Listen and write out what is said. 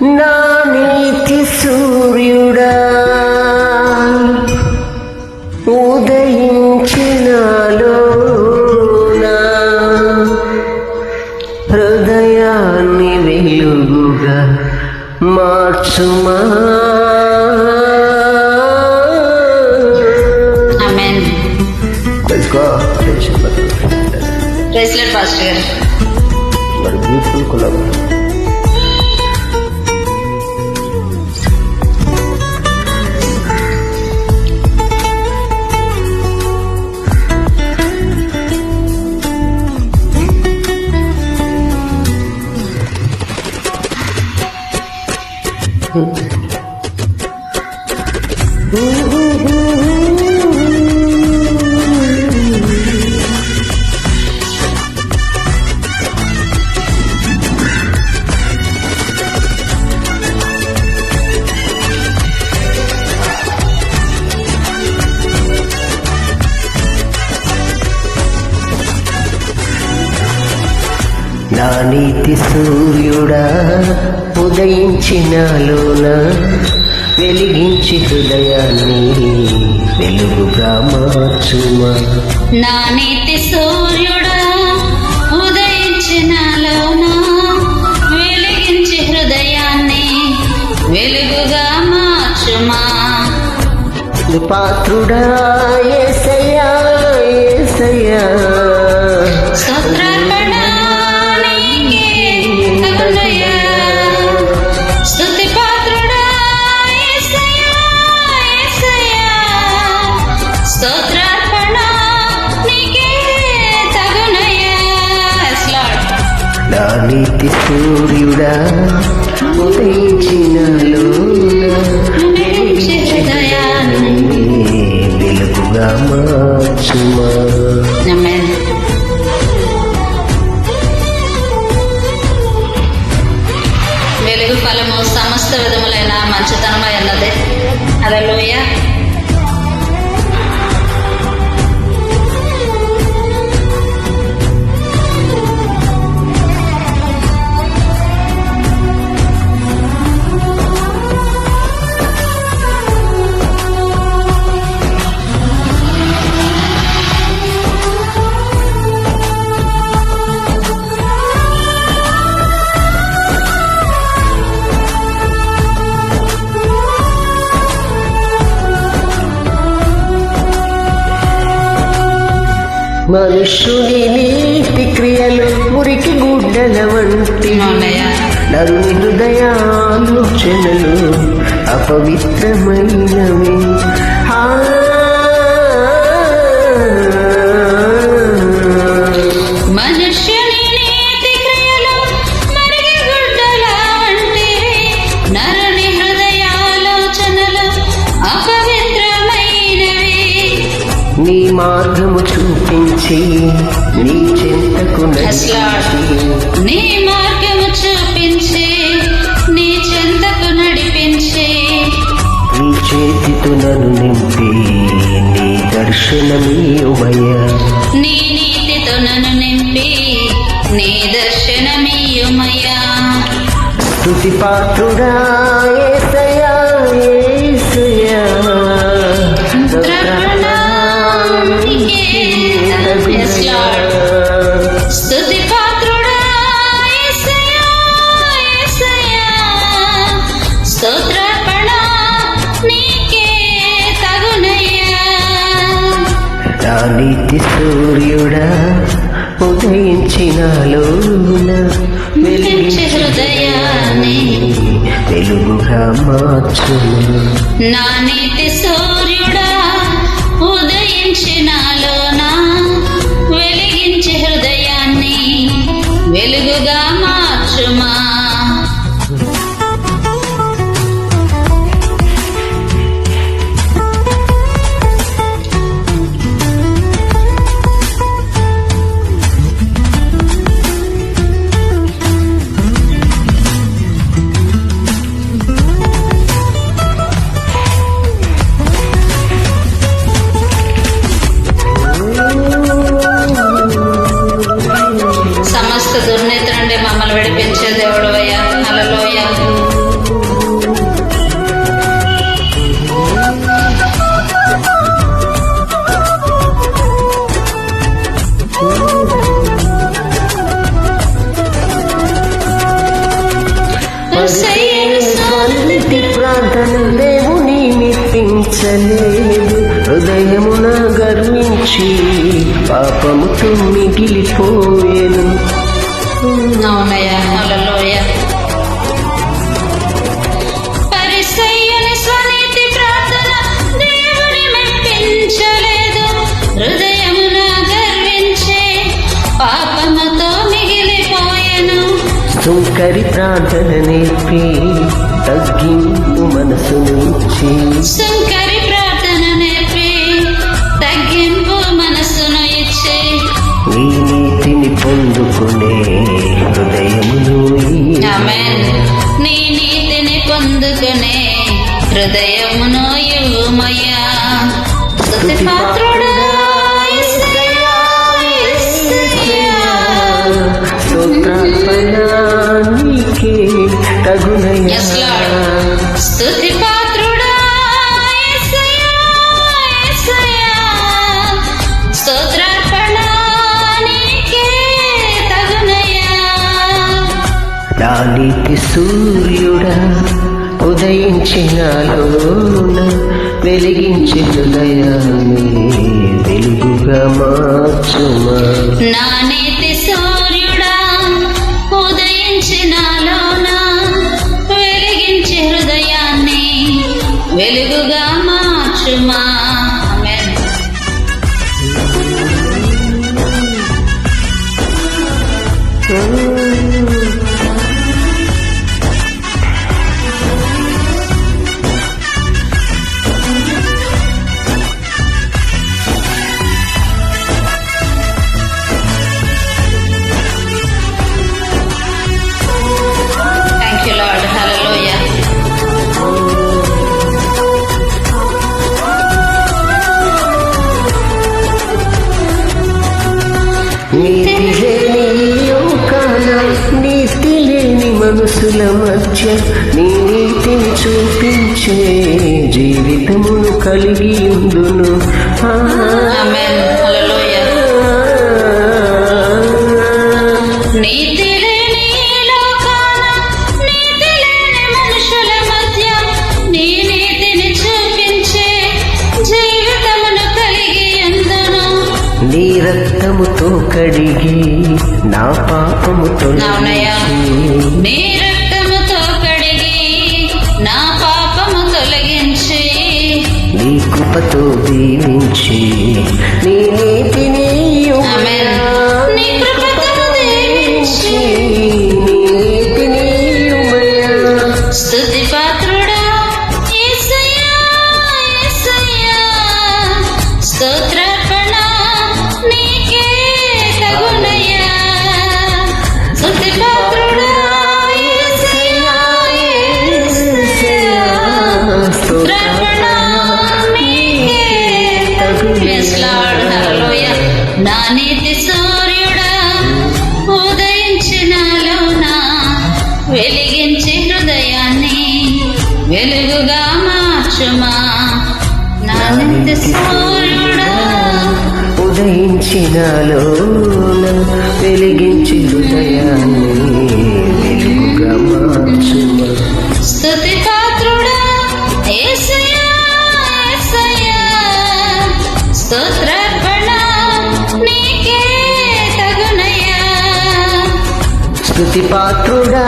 నా నీతి సూర్యుడా ఉదయించినాలోనా హృదయాన్ని వెలుగుగా మార్చుమా. బ్యూటిఫుల్ కొలాబ్ నా నీతి సూర్యుడా ఉదయించినాలోన వెలిగించి హృదయాన్ని వెలుగుగా మార్చుమా నా నీతి సూర్యుడా ఉదయించినలోన వెలిగించి హృదయాన్ని వెలుగుగా మార్చుమా. పాత్రుడా నీతి సూర్యుడా హృదయాన్ని వెలుగుగా మార్చుమా. మనుష్యుని నీతి క్రియలు మురికి గుడ్డల వంటి నరుని హృదయాలోచనలు అపవిత్రమైనవి. మనుష్యుని నీ చెంతకు నీ మార్గము చూపించి నీ చెంతకు నడిపించి. నీ చేతితో నన్ను నింపి నీ దర్శనమీయమయ్యా నీ నీతితో నన్ను నింపి నీ దర్శనమీయుమయ్యా స్తుతి పాత్రుడా నీతి సూర్యుడా ఉదయించినాలోన వెలిగించే హృదయాన్ని వెలుగుగా మార్చును నా నీతి సూర్యుడా ఉదయించినాలోన వెలిగించే హృదయాన్ని. వెలుగుగా మార్చుమా. ప్రార్థన దేవుని మెప్పించలేదు. హృదయమున గర్వించి పాపముతో మిగిలిపోయేను. అవునయ్యా హల్లెలూయా సుంకరి ప్రార్థన నేర్పి. తగ్గింపు మనసు నుంచి శంకరి ప్రార్థన నేర్పి తగ్గింపు మనసును ఇచ్చి. నీ నీతిని పొందుకునే ఆమేన్. నీ నీతిని పొందుకునే హృదయమును ఇవ్వుమయ్యా. పాత్రుడా యేసయ్యా. నా నీతి ఉదయించిన లోన వెలిగించి హృదయాన్ని వెలుగుగా మార్చుమా. నానేతి సూర్యుడా ఉదయించిన లోన వెలిగించి హృదయాన్ని వెలుగుగా మార్చుమా. మనసుల మధ్య నీ నీతిని చూపించే జీవితమును కలిగి ఉండును. ఆ, నా పాపముతో అవునయ్యా. నీ రక్తముతో కడిగి నా పాపము తొలగించి. నీ కృపతో దీవించి. నీ నీతిని నా నీతి సూర్యుడా ఉదయించినాలోన వెలిగించి హృదయాన్ని వెలుగుగా మార్చుమా. నా నీతి సూర్యుడా ఉదయించినాలోన వెలిగించి హృదయాన్ని వెలుగుగా మార్చుమా. స్తుతి స్థుతి పాత్రుడా